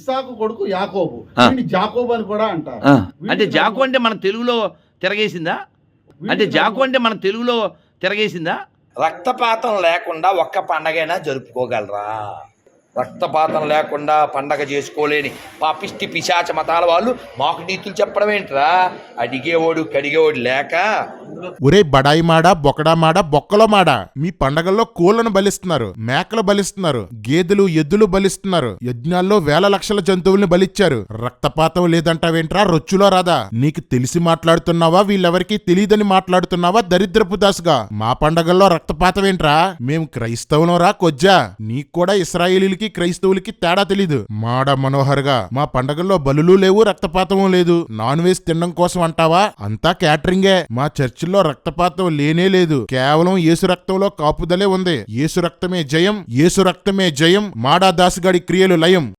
ఇస్సాకు కొడుకు యాకోబు. జాకోబు అని కూడా అంటారు. అంటే జాకు అంటే మన తెలుగులో తిరగేసిందా? అంటే జాకు అంటే మన తెలుగులో తిరగేసిందా? రక్తపాతం లేకుండా ఒక్క పండగైనా జరుపుకోగలరా? రక్తపాతం లేకుండా పండగ చేసుకోలేని పాపిష్టి పిశాచ మతాల వాళ్ళు మాకు నీతులు చెప్పడం ఏంట్రా? అడిగేవాడు కడిగేవాడు లేక? ఒరే బడాయి మాడ బొకడా మాడ బొక్కలో మాడ. మీ పండగల్లో కోళ్ళను బలిస్తున్నారు మేకలు బలిస్తున్నారు గేదెలు ఎద్దులు బలిస్తున్నారు. యజ్ఞాల్లో వేల లక్షల జంతువుల్ని బలిచ్చారు. రక్తపాతం లేదంటావేంట్రా? రొచ్చులో రాదా. నీకు తెలిసి మాట్లాడుతున్నావా? వీళ్ళెవరికి తెలియదని మాట్లాడుతున్నావా? దరిద్రపు దాసుగా. మా పండగల్లో రక్తపాతం ఏంట్రా? మేము క్రైస్తవులం రా కొజ్జా. నీకు కూడా ఇస్రాయేలీలకి క్రైస్తవులకి తేడా తెలీదు. మాడ మనోహర్గా మా పండగల్లో బలులు లేవు రక్తపాతము లేదు. నాన్ వెజ్ తినడం కోసం అంటావా? అంతా క్యాటరింగే. మా చర్చిల్లో రక్తపాతం లేనే లేదు. కేవలం యేసు రక్తంలో కాపుదలే ఉంది. యేసు రక్తమే జయం యేసు రక్తమే జయం. మాడా దాసుగాడి క్రియలు లయం.